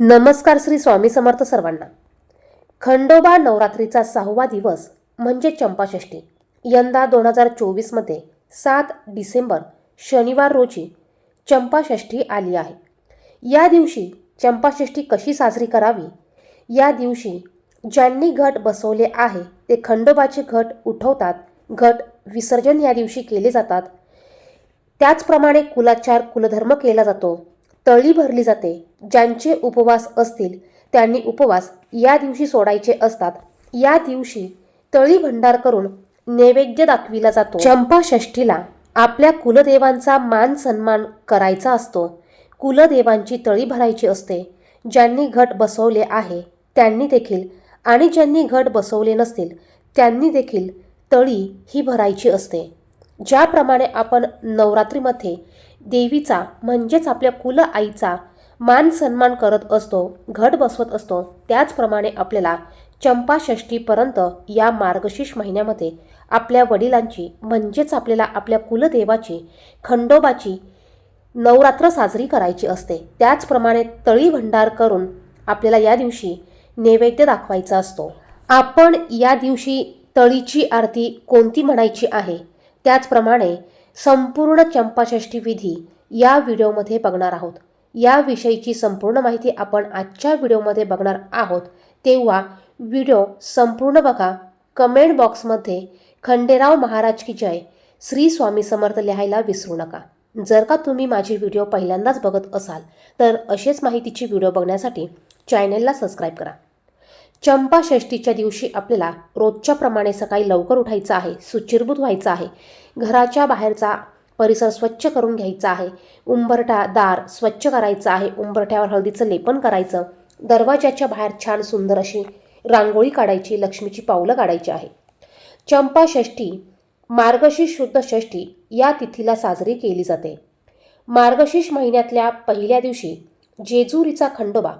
नमस्कार श्री स्वामी समर्थ सर्वांना. खंडोबा नवरात्रीचा सहावा दिवस म्हणजे चंपाषष्ठी. यंदा दोन हजार चोवीसमध्ये सात डिसेंबर शनिवार रोजी चंपाषष्ठी आली आहे. या दिवशी चंपाषष्ठी कशी साजरी करावी? या दिवशी ज्यांनी घट बसवले आहे ते खंडोबाचे घट उठवतात घट विसर्जन या दिवशी केले जातात. त्याचप्रमाणे कुलाचार कुलधर्म केला जातो. तळी भरली जाते. ज्यांचे उपवास असतील त्यांनी उपवास या दिवशी सोडायचे असतात. या दिवशी तळी भंडार करून नैवेद्य दाखविला जातो. चंपाषष्ठीला आपल्या कुलदेवांचा मान सन्मान करायचा असतो. कुलदेवांची तळी भरायची असते. ज्यांनी घट बसवले आहे त्यांनी देखील आणि ज्यांनी घट बसवले नसतील त्यांनी देखील तळी ही भरायची असते. ज्याप्रमाणे आपण नवरात्रीमध्ये देवीचा म्हणजेच आपल्या कुल आईचा मान सन्मान करत असतो घट बसवत असतो त्याचप्रमाणे आपल्याला चंपाषष्ठीपर्यंत या मार्गशीर्ष महिन्यामध्ये आपल्या वडिलांची म्हणजेच आपल्याला आपल्या कुलदेवाची खंडोबाची नवरात्र साजरी करायची असते. त्याचप्रमाणे तळी भंडार करून आपल्याला या दिवशी नैवेद्य दाखवायचा असतो. आपण या दिवशी तळीची आरती कोणती म्हणायची आहे? त्याचप्रमाणे संपूर्ण चंपाषष्ठी विधी या व्हिडिओमध्ये बघणार आहोत. याविषयीची संपूर्ण माहिती आपण आजच्या व्हिडिओमध्ये बघणार आहोत. तेव्हा व्हिडिओ संपूर्ण बघा. कमेंट बॉक्समध्ये खंडेराव महाराज की जय श्री स्वामी समर्थ लिहायला विसरू नका. जर का तुम्ही माझे व्हिडिओ पहिल्यांदाच बघत असाल तर असेच माहितीची व्हिडिओ बघण्यासाठी चॅनेलला सबस्क्राईब करा. चंपाषष्ठीच्या दिवशी आपल्याला रोजच्या प्रमाणे सकाळी लवकर उठायचं आहे सुचिरभूत व्हायचं आहे. घराच्या बाहेरचा परिसर स्वच्छ करून घ्यायचा आहे. उंबरठा दार स्वच्छ करायचं आहे. उंबरठ्यावर हळदीचं लेपन करायचं. दरवाजाच्या बाहेर छान सुंदर अशी रांगोळी काढायची लक्ष्मीची पावलं काढायची आहे. चंपाषष्ठी मार्गशीर्ष शुद्ध षष्ठी या तिथीला साजरी केली जाते. मार्गशीर्ष महिन्यातल्या पहिल्या दिवशी जेजुरीचा खंडोबा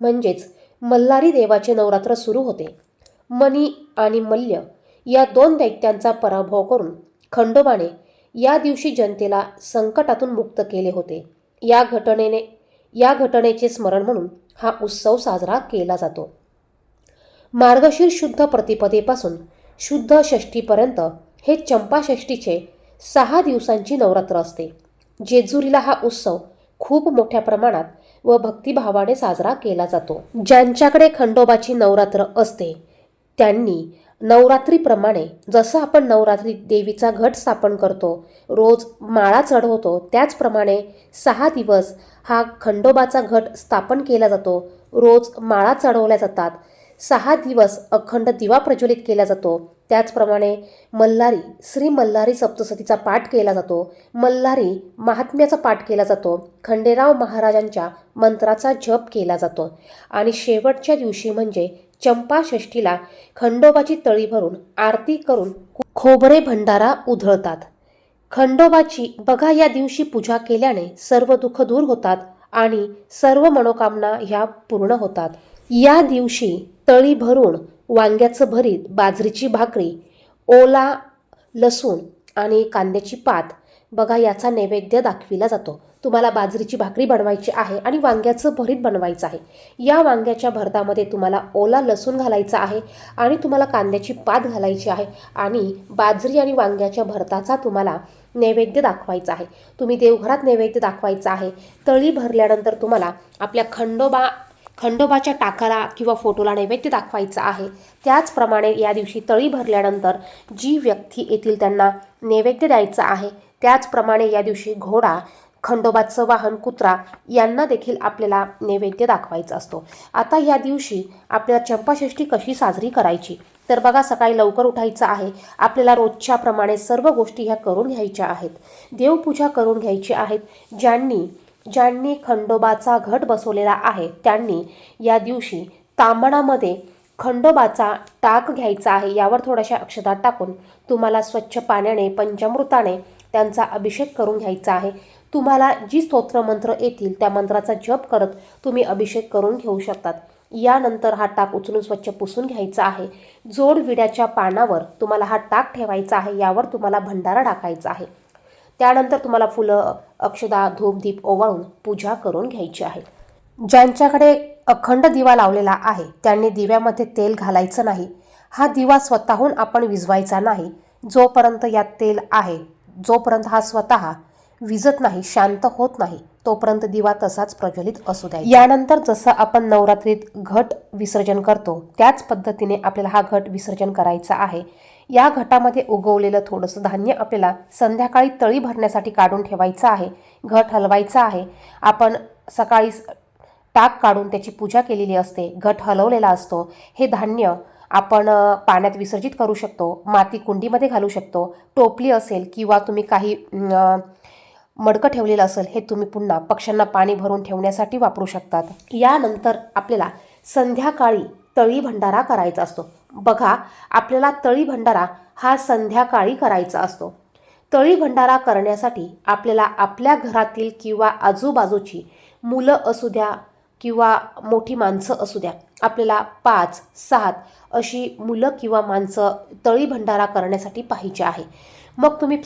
म्हणजेच मल्हारी देवाचे नवरात्र सुरू होते. मनी आणि मल्य या दोन दैत्यांचा पराभव करून खंडोबाने या दिवशी जनतेला संकटातून मुक्त केले होते. या घटनेने या घटनेचे स्मरण म्हणून हा उत्सव साजरा केला जातो. मार्गशीर्ष शुद्ध प्रतिपदेपासून शुद्ध षष्ठीपर्यंत हे चंपाषष्ठीचे सहा दिवसांची नवरात्र असते. जेजुरीला हा उत्सव खूप मोठ्या प्रमाणात व भक्तिभावाने साजरा केला जातो. ज्यांच्याकडे खंडोबाची नवरात्र असते त्यांनी नवरात्रीप्रमाणे जसं आपण नवरात्री देवीचा घट स्थापन करतो रोज माळा चढवतो त्याचप्रमाणे सहा दिवस हा खंडोबाचा घट स्थापन केला जातो रोज माळा चढवल्या जातात. सहा दिवस अखंड दिवा प्रज्वलित केला जातो. त्याचप्रमाणे मल्हारी श्री मल्हारी सप्तसतीचा पाठ केला जातो. मल्हारी महात्म्याचा पाठ केला जातो. खंडेराव महाराजांच्या मंत्राचा जप केला जातो. आणि शेवटच्या दिवशी म्हणजे चंपाषष्ठीला खंडोबाची तळी भरून आरती करून खोबरे भंडारा उधळतात. खंडोबाची बघा या दिवशी पूजा केल्याने सर्व दुःख दूर होतात आणि सर्व मनोकामना ह्या पूर्ण होतात. या दिवशी तळी भरून वांग्याचं भरीत बाजरीची भाकरी ओला लसूण आणि कांद्याची पात. बघा याचा नैवेद्य दाखविला जातो. तुम्हाला बाजरीची भाकरी बनवायची आहे आणि वांग्याचं भरीत बनवायचं आहे. या वांग्याच्या भरतामध्ये तुम्हाला ओला लसूण घालायचा आहे आणि तुम्हाला कांद्याची पात घालायची आहे आणि बाजरी आणि वांग्याच्या भरताचा तुम्हाला नैवेद्य दाखवायचा आहे. तुम्ही देवघरात नैवेद्य दाखवायचा आहे. तळी भरल्यानंतर तुम्हाला आपल्या खंडोबा खंडोबाच्या टाकाला किंवा फोटोला नैवेद्य दाखवायचा आहे. त्याचप्रमाणे या दिवशी तळी भरल्यानंतर जी व्यक्ती येतील त्यांना नैवेद्य द्यायचा आहे. त्याचप्रमाणे या दिवशी घोडा खंडोबाचं वाहन कुत्रा यांना देखील आपल्याला नैवेद्य दाखवायचा असतो. आता या दिवशी आपल्याला चंपाषष्ठी कशी साजरी करायची? तर बघा सकाळी लवकर उठायचं आहे. आपल्याला रोजच्याप्रमाणे सर्व गोष्टी ह्या करून घ्यायच्या आहेत. देवपूजा करून घ्यायची आहेत. ज्यांनी ज्यांनी खंडोबाचा घट बसवलेला आहे त्यांनी या दिवशी तांबणामध्ये खंडोबाचा टाक घ्यायचा आहे यावर थोड्याशा अक्षदात टाकून तुम्हाला स्वच्छ पाण्याने पंचामृताने त्यांचा अभिषेक करून घ्यायचा आहे. तुम्हाला जी स्तोत्रमंत्र येतील त्या मंत्राचा जप करत तुम्ही अभिषेक करून घेऊ शकतात. यानंतर हा टाक उचलून स्वच्छ पुसून घ्यायचा आहे. जोड विड्याच्या पानावर तुम्हाला हा टाक ठेवायचा आहे यावर तुम्हाला भंडारा टाकायचा आहे. त्यानंतर तुम्हाला फुलं अक्षदा धूपदीप ओवाळून पूजा करून घ्यायची आहे. ज्यांच्याकडे अखंड दिवा लावलेला आहे त्यांनी दिव्यामध्ये तेल घालायचं नाही. हा दिवा स्वतःहून आपण विझवायचा नाही. जोपर्यंत यात तेल आहे जोपर्यंत हा स्वतः विजत नाही शांत होत नाही तोपर्यंत दिवा तसाच प्रज्वलित असू द्या यानंतर जसं आपण नवरात्रीत घट विसर्जन करतो त्याच पद्धतीने आपल्याला हा घट विसर्जन करायचा आहे. या घटामध्ये उगवलेलं थोडंसं धान्य आपल्याला संध्याकाळी तळी भरण्यासाठी काढून ठेवायचं आहे. घट हलवायचा आहे. आपण सकाळी टाक काढून त्याची पूजा केलेली असते. घट हलवलेला असतो. हे धान्य आपण पाण्यात विसर्जित करू शकतो. माती कुंडीमध्ये घालू शकतो. टोपली असेल किंवा तुम्ही काही मडकं ठेवलेलं असेल हे तुम्ही पुन्हा पक्ष्यांना पाणी भरून ठेवण्यासाठी वापरू शकतात. यानंतर आपल्याला संध्याकाळी तळी भंडारा करायचा असतो. बघा आपल्याला तळी भंडारा हा संध्याकाळी करायचा असतो. तळी भंडारा करण्यासाठी आपल्याला आपल्या घरातील किंवा आजूबाजूची मुलं असू द्या किंवा मोठी माणसं असू द्या आपल्याला पाच सात अशी मुलं किंवा माणसं तळी भंडारा करण्यासाठी पाहिजे आहे. मग तुम्ही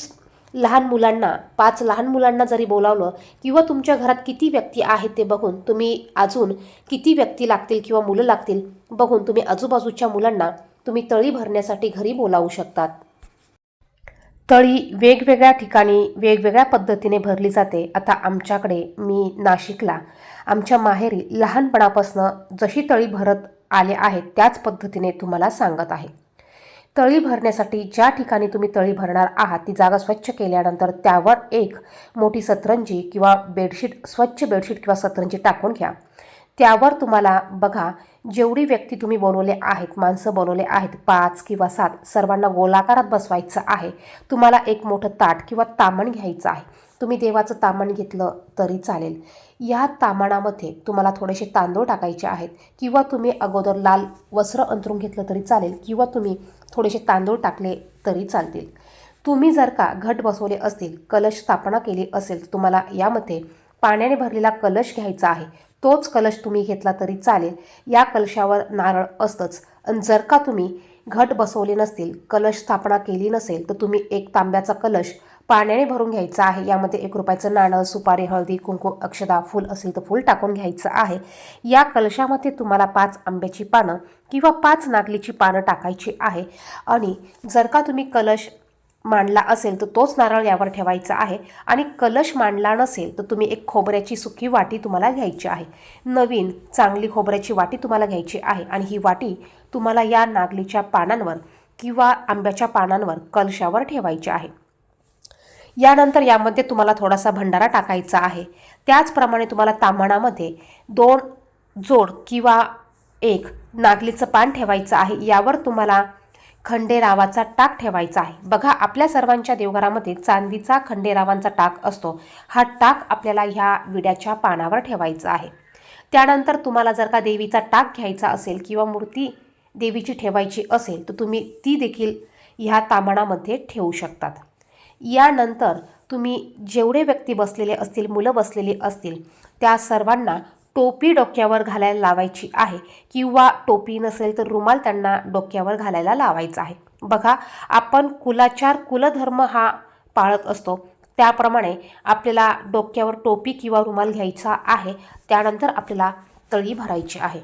लहान मुलांना पाच लहान मुलांना जरी बोलावलं किंवा तुमच्या घरात किती व्यक्ती आहेत ते बघून तुम्ही अजून किती व्यक्ती लागतील किंवा मुलं लागतील बघून तुम्ही आजूबाजूच्या मुलांना तुम्ही तळी भरण्यासाठी घरी बोलावू शकतात. तळी वेगवेगळ्या ठिकाणी वेगवेगळ्या पद्धतीने भरली जाते. आता आमच्याकडे मी नाशिकला. आमच्या माहेरी लहानपणापासून जशी तळी भरत आले आहेत त्याच पद्धतीने तुम्हाला सांगत आहे. तळी भरण्यासाठी ज्या ठिकाणी तुम्ही तळी भरणार आहात ती जागा स्वच्छ केल्यानंतर त्यावर एक मोठी सतरंजी किंवा बेडशीट स्वच्छ बेडशीट किंवा सतरंजी टाकून घ्या. त्यावर तुम्हाला बघा जेवढी व्यक्ती तुम्ही बनवले आहेत माणसं बनवले आहेत पाच किंवा सात सर्वांना गोलाकारात बसवायचं आहे. तुम्हाला एक मोठं ताट किंवा तामण घ्यायचं आहे. तुम्ही देवाचं तामण घेतलं तरी चालेल. या तामणामध्ये तुम्हाला थोडेसे तांदूळ टाकायचे आहेत किंवा तुम्ही अगोदर लाल वस्त्र अंतरून घेतलं तरी चालेल किंवा तुम्ही थोडेसे तांदूळ टाकले तरी चालतील. तुम्ही जर का घट बसवले असतील कलश स्थापना केली असेल तर तुम्हाला यामध्ये पाण्याने भरलेला कलश घ्यायचा आहे. तोच कलश तुम्ही घेतला तरी चालेल. या कलशावर नारळ असतंच. आणि जर का तुम्ही घट बसवले नसतील कलश स्थापना केली नसेल तर तुम्ही एक तांब्याचा कलश पाण्याने भरून घ्यायचा आहे. यामध्ये एक रुपयाचं नाणं सुपारी हळदी कुंकू अक्षदा फूल असेल तर फूल टाकून घ्यायचं आहे. या कलशामध्ये तुम्हाला पाच आंब्याची पानं किंवा पाच नागलीची पानं टाकायची आहे. आणि जर का तुम्ही कलश मांडला असेल तर तोच नारळ यावर ठेवायचा आहे. आणि कलश मांडला नसेल तर तुम्ही एक खोबऱ्याची सुकी वाटी तुम्हाला घ्यायची आहे. नवीन चांगली खोबऱ्याची वाटी तुम्हाला घ्यायची आहे. आणि ही वाटी तुम्हाला या नागलीच्या पानांवर किंवा आंब्याच्या पानांवर कलशावर ठेवायची आहे. यानंतर यामध्ये तुम्हाला थोडासा भंडारा टाकायचा आहे. त्याचप्रमाणे तुम्हाला तांबणामध्ये दोन जोड किंवा एक नागलीचं पान ठेवायचं आहे. यावर तुम्हाला खंडेरावाचा टाक ठेवायचा आहे. बघा आपल्या सर्वांच्या देवघरामध्ये चांदीचा खंडेरावांचा टाक असतो. हा टाक आपल्याला ह्या विड्याच्या पानावर ठेवायचा आहे. त्यानंतर तुम्हाला जर का देवीचा टाक घ्यायचा असेल किंवा मूर्ती देवीची ठेवायची असेल तर तुम्ही ती देखील ह्या तामणामध्ये ठेवू शकतात. यानंतर तुम्ही जेवढे व्यक्ती बसलेले असतील मुलं बसलेली असतील त्या सर्वांना टोपी डोक्यावर घालायला लावायची आहे किंवा टोपी नसेल तर रुमाल त्यांना डोक्यावर घालायला लावायचा आहे. बघा आपण कुलाचार कुलधर्म हा पाळत असतो. त्याप्रमाणे आपल्याला डोक्यावर टोपी किंवा रुमाल घ्यायचा आहे त्यानंतर आपल्याला तळी भरायची आहे.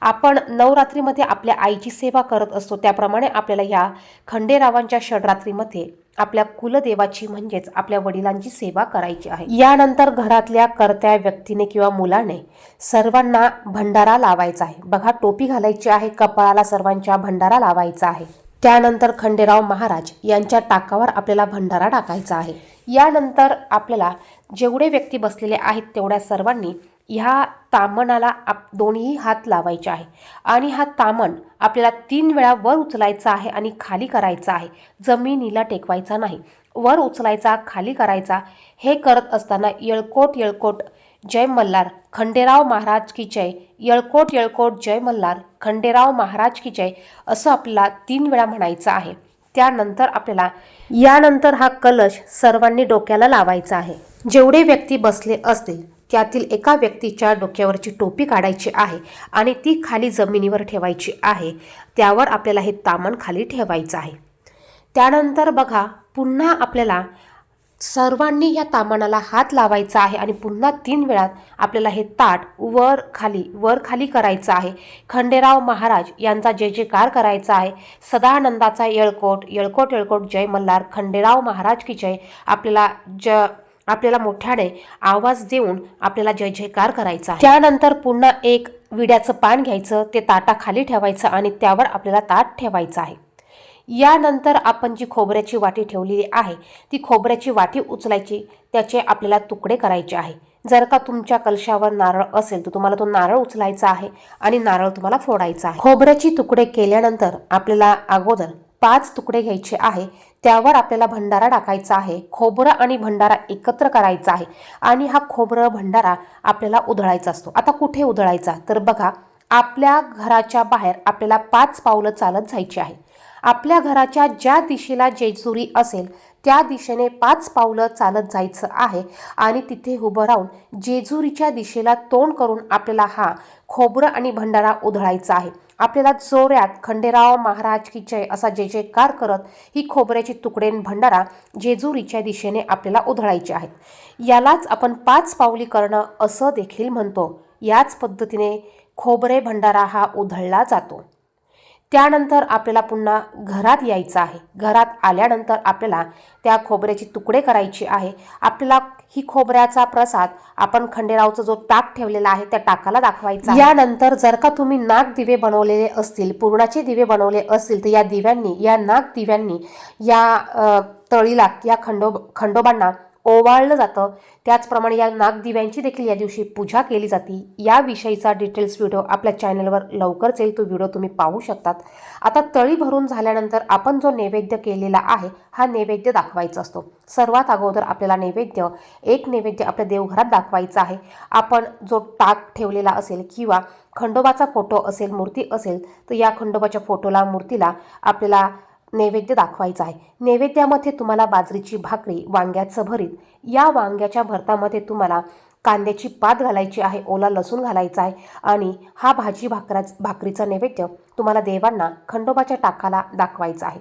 आपण नवरात्रीमध्ये आपल्या आईची सेवा करत असतो त्याप्रमाणे आपल्याला ह्या खंडेरावांच्या षडरात्रीमध्ये आपल्या कुलदेवाची म्हणजेच आपल्या वडिलांची सेवा करायची आहे. यानंतर घरातल्या कर्त्या व्यक्तीने किंवा मुलाने सर्वांना भंडारा लावायचा आहे. बघा टोपी घालायची आहे कपाळाला सर्वांच्या भंडारा लावायचा आहे. त्यानंतर खंडेराव महाराज यांच्या टाकावर आपल्याला भंडारा टाकायचा आहे. यानंतर आपल्याला जेवढे व्यक्ती बसलेले आहेत तेवढ्या सर्वांनी ह्या तामणाला आप दोन्ही हात लावायचे आहे. आणि हा तामण आपल्याला तीन वेळा वर उचलायचा आहे आणि खाली करायचा आहे. जमिनीला टेकवायचा नाही. वर उचलायचा खाली करायचा हे करत असताना येळकोट येळकोट जय मल्हार खंडेराव महाराज की जय येळकोट येळकोट जय मल्हार खंडेराव महाराज की जय असं आपल्याला तीन वेळा म्हणायचं आहे. त्यानंतर आपल्याला यानंतर हा कलश सर्वांनी डोक्याला लावायचा आहे. जेवढे व्यक्ती बसले असतील त्यातील एका व्यक्तीच्या डोक्यावरची टोपी काढायची आहे आणि ती खाली जमिनीवर ठेवायची आहे. त्यावर आपल्याला हे तामण खाली ठेवायचं आहे. त्यानंतर बघा पुन्हा आपल्याला सर्वांनी या तामानाला हात लावायचा आहे आणि पुन्हा तीन वेळात आपल्याला हे ताट वर खाली वर खाली करायचं आहे. खंडेराव महाराज यांचा जय जयकार करायचा आहे. सदानंदाचा येळकोट येळकोट येळकोट जय मल्हार खंडेराव महाराज की जय. आपल्याला ज आपल्याला मोठ्याने आवाज देऊन आपल्याला जय जयकार करायचा त्यानंतर पुन्हा एक विड्याचं पान घ्यायचं ते ताटाखाली ठेवायचं आणि त्यावर आपल्याला ताट ठेवायचं आहे. यानंतर आपण जी खोबऱ्याची वाटी ठेवलेली आहे ती खोबऱ्याची वाटी उचलायची त्याचे आपल्याला तुकडे करायचे आहे. जर का तुमच्या कलशावर नारळ असेल तर तुम्हाला तो नारळ उचलायचा आहे आणि नारळ तुम्हाला फोडायचा आहे. खोबऱ्याची तुकडे केल्यानंतर आपल्याला अगोदर पाच तुकडे घ्यायचे आहे त्यावर आपल्याला भंडारा टाकायचा आहे. खोबरं आणि भंडारा एकत्र करायचा आहे. आणि हा खोबरं भंडारा आपल्याला उधळायचा असतो. आता कुठे उधळायचा? तर बघा आपल्या घराच्या बाहेर आपल्याला पाच पावलं चालत जायची आहे. आपल्या घराच्या ज्या दिशेला जेजुरी असेल त्या दिशेने पाच पावलं चालत जायचं आहे. आणि तिथे उभं राहून जेजुरीच्या दिशेला तोंड करून आपल्याला हा खोबरं आणि भंडारा उधळायचा आहे. आपल्याला जोऱ्यात खंडेराव महाराज की जय असा जय जयकार करत ही खोबऱ्याची तुकडे आणि भंडारा जेजुरीच्या दिशेने आपल्याला उधळायचे आहेत. यालाच आपण पाच पावली करणं असं देखील म्हणतो. याच पद्धतीने खोबरे भंडारा हा उधळला जातो. त्यानंतर आपल्याला पुन्हा घरात यायचं आहे. घरात आल्यानंतर आपल्याला त्या खोबऱ्याचे तुकडे करायचे आहे. आपल्याला ही खोबऱ्याचा प्रसाद आपण खंडेरावचा जो टाक ठेवलेला आहे त्या टाकाला दाखवायचा यानंतर जर का तुम्ही नाग दिवे बनवलेले असतील पूर्णाचे दिवे बनवले असतील तर या दिव्यांनी या नाग दिव्यांनी या तळीला या खंडो खंडोबांना ओवाळलं जातं. त्याचप्रमाणे या नागदिव्यांची देखील या दिवशी पूजा केली जाते. याविषयीचा डिटेल्स व्हिडिओ आपल्या चॅनलवर लवकरच येईल. तो व्हिडिओ तुम्ही पाहू शकतात. आता तळी भरून झाल्यानंतर आपण जो नैवेद्य केलेला आहे हा नैवेद्य दाखवायचा असतो. सर्वात अगोदर आपल्याला नैवेद्य एक नैवेद्य आपल्या देवघरात दाखवायचा आहे. आपण जो टाक ठेवलेला असेल किंवा खंडोबाचा फोटो असेल मूर्ती असेल तर या खंडोबाच्या फोटोला मूर्तीला आपल्याला नैवेद्य दाखवायचा आहे. नैवेद्यामध्ये तुम्हाला बाजरीची भाकरी वांग्याचं भरीत या वांग्याच्या भरतामध्ये तुम्हाला कांद्याची पात घालायची आहे ओला लसूण घालायचा आहे आणि हा भाजी भाकरा भाकरीचा नैवेद्य तुम्हाला देवांना खंडोबाच्या टाकाला दाखवायचा आहे.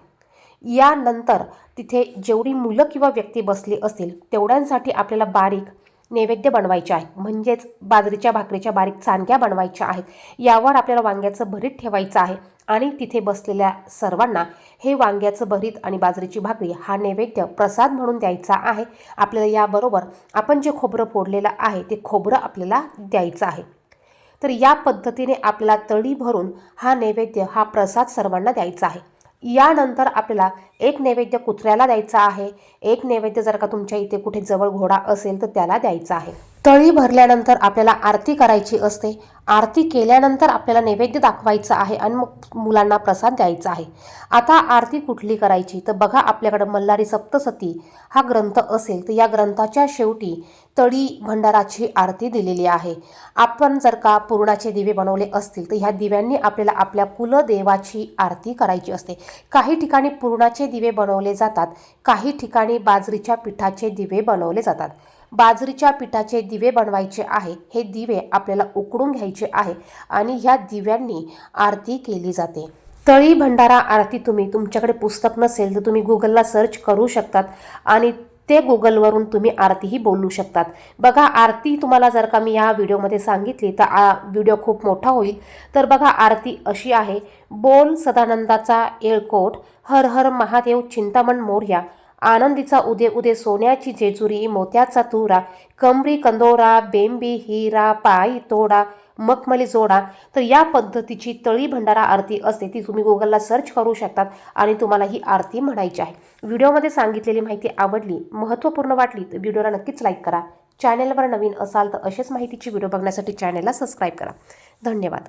यानंतर तिथे जेवढी मुलं किंवा व्यक्ती बसली असतील तेवढ्यांसाठी आपल्याला बारीक नैवेद्य बनवायचे आहे. म्हणजेच बाजरीच्या भाकरीच्या बारीक चांदक्या बनवायच्या आहेत. यावर आपल्याला वांग्याचं भरीत ठेवायचं आहे. आणि तिथे बसलेल्या सर्वांना हे वांग्याचं भरीत आणि बाजरीची भाकरी हा नैवेद्य प्रसाद म्हणून द्यायचा आहे. आपल्याला याबरोबर आपण जे खोबरं फोडलेलं आहे ते खोबरं आपल्याला द्यायचं आहे. तर या पद्धतीने आपल्याला तळी भरून हा नैवेद्य हा प्रसाद सर्वांना द्यायचा आहे. यानंतर आपल्याला एक नैवेद्य कुत्र्याला द्यायचा आहे. एक नैवेद्य जर का तुमच्या इथे कुठे जवळ घोडा असेल तर त्याला द्यायचा आहे. तळी भरल्यानंतर आपल्याला आरती करायची असते. आरती केल्यानंतर आपल्याला नैवेद्य दाखवायचं आहे आणि मग मुलांना प्रसाद द्यायचा आहे. आता आरती कुठली करायची? तर बघा आपल्याकडं मल्हारी सप्तसती हा ग्रंथ असेल तर या ग्रंथाच्या शेवटी तळी भंडाराची आरती दिलेली आहे. आपण जर का पूर्णाचे दिवे बनवले असतील तर ह्या दिव्यांनी आपल्याला आपल्या कुलदेवाची आरती करायची असते. काही ठिकाणी पूर्णाचे दिवे बनवले जातात काही ठिकाणी बाजरीच्या पिठाचे दिवे बनवले जातात. बाजरीच्या पिठाचे दिवे बनवायचे आहे. हे दिवे आपल्याला उकडून घ्यायचे आहे आणि ह्या दिव्यांनी आरती केली जाते. तळी भंडारा आरती तुम्ही तुमच्याकडे पुस्तक नसेल तर तुम्ही गुगलला सर्च करू शकतात आणि ते गुगलवरून तुम्ही आरतीही बोलू शकतात. बघा आरती तुम्हाला जर का मी या व्हिडिओमध्ये सांगितली तर आ व्हिडिओ खूप मोठा होईल. तर बघा आरती अशी आहे. बोल सदानंदाचा येळकोट हर हर महादेव चिंतामण मोर्या आनंदीचा उदे उदे सोन्याची जेजुरी मोत्याचा तुरा कमरी कंदोरा बेंबी हिरा पायी तोडा मखमली जोडा. तर या पद्धतीची तळी भंडारा आरती असते ती तुम्ही गुगलला सर्च करू शकतात आणि तुम्हाला ही आरती म्हणायची आहे. व्हिडिओमध्ये सांगितलेली माहिती आवडली महत्त्वपूर्ण वाटली तर व्हिडिओला नक्कीच लाईक करा. चॅनेलवर नवीन असाल तर असेच माहितीची व्हिडिओ बघण्यासाठी चॅनेलला सबस्क्राईब करा. धन्यवाद.